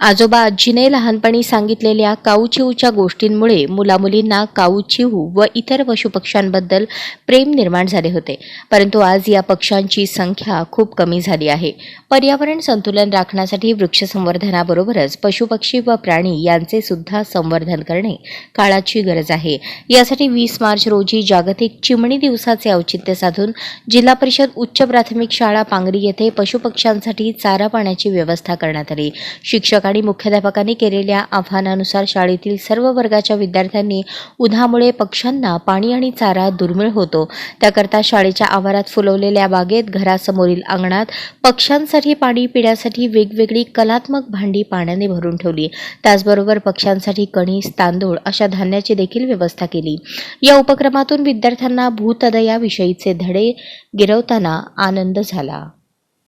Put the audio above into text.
आजोबा आजीने लहानपणी सांगितलेल्या काऊचिऊच्या गोष्टींमुळे मुलामुलींना काऊचिऊ व इतर पशुपक्ष्यांबद्दल प्रेम निर्माण झाले होते. परंतु आज या पक्ष्यांची संख्या खूप कमी झाली आहे. पर्यावरण संतुलन राखण्यासाठी वृक्ष संवर्धनाबरोबरच पशुपक्षी व प्राणी यांचे सुद्धा संवर्धन करणे काळाची गरज आहे. यासाठी वीस मार्च रोजी जागतिक चिमणी दिवसाचे औचित्य साधून जिल्हा परिषद उच्च प्राथमिक शाळा पांगरी येथे पशुपक्ष्यांसाठी चारा पाण्याची व्यवस्था करण्यात आली. शिक्षक आणि मुख्याध्यापकांनी केलेल्या आव्हानानुसार शाळेतील सर्व वर्गाच्या विद्यार्थ्यांनी उन्हामुळे पक्ष्यांना पाणी आणि चारा दुर्मिळ होतो. त्याकरता शाळेच्या आवारात फुलवलेल्या बागेत घरासमोरील अंगणात पक्ष्यांसाठी पाणी पिण्यासाठी वेगवेगळी कलात्मक भांडी पाण्याने भरून ठेवली. त्याचबरोबर पक्ष्यांसाठी कणीस तांदूळ अशा धान्याची देखील व्यवस्था केली. या उपक्रमातून विद्यार्थ्यांना भूतदयाविषयीचे धडे गिरवताना आनंद झाला.